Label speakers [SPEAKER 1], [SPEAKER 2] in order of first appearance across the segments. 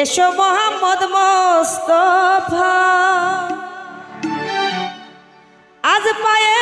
[SPEAKER 1] এসো মোহাম্মদ মোস্তফা। আজ পায়ে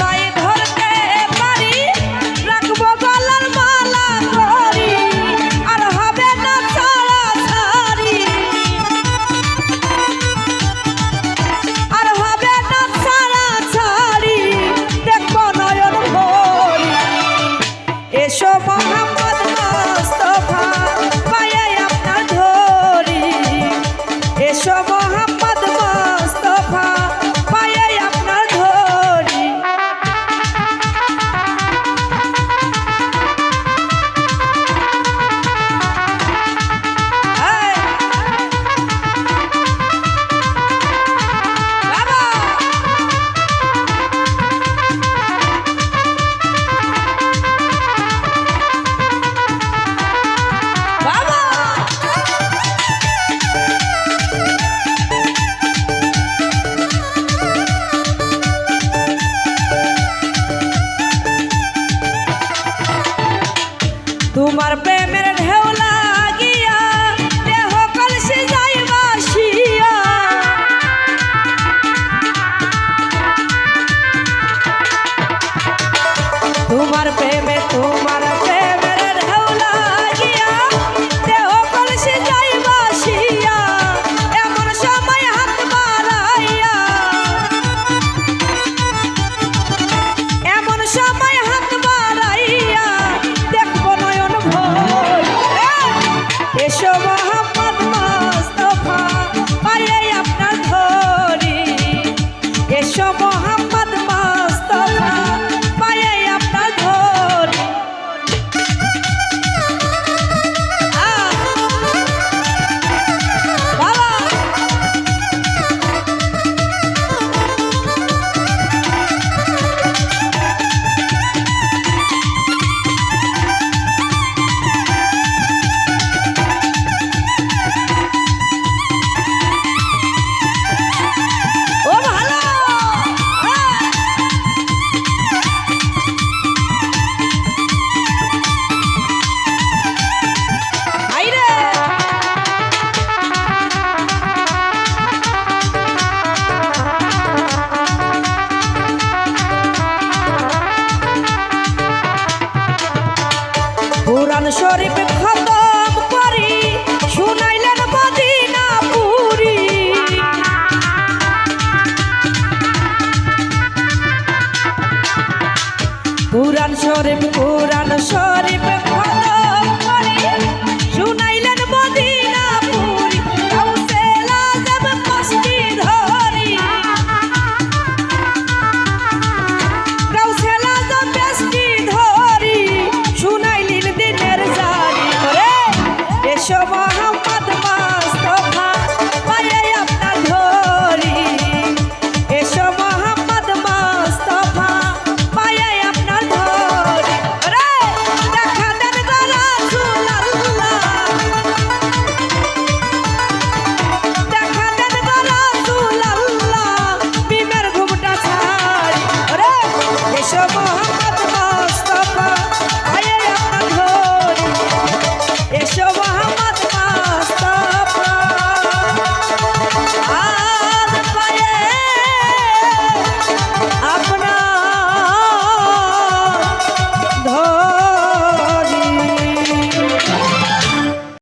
[SPEAKER 1] প্রেমের ঢেউলা এসো মহাপ্পা Rory Pepe.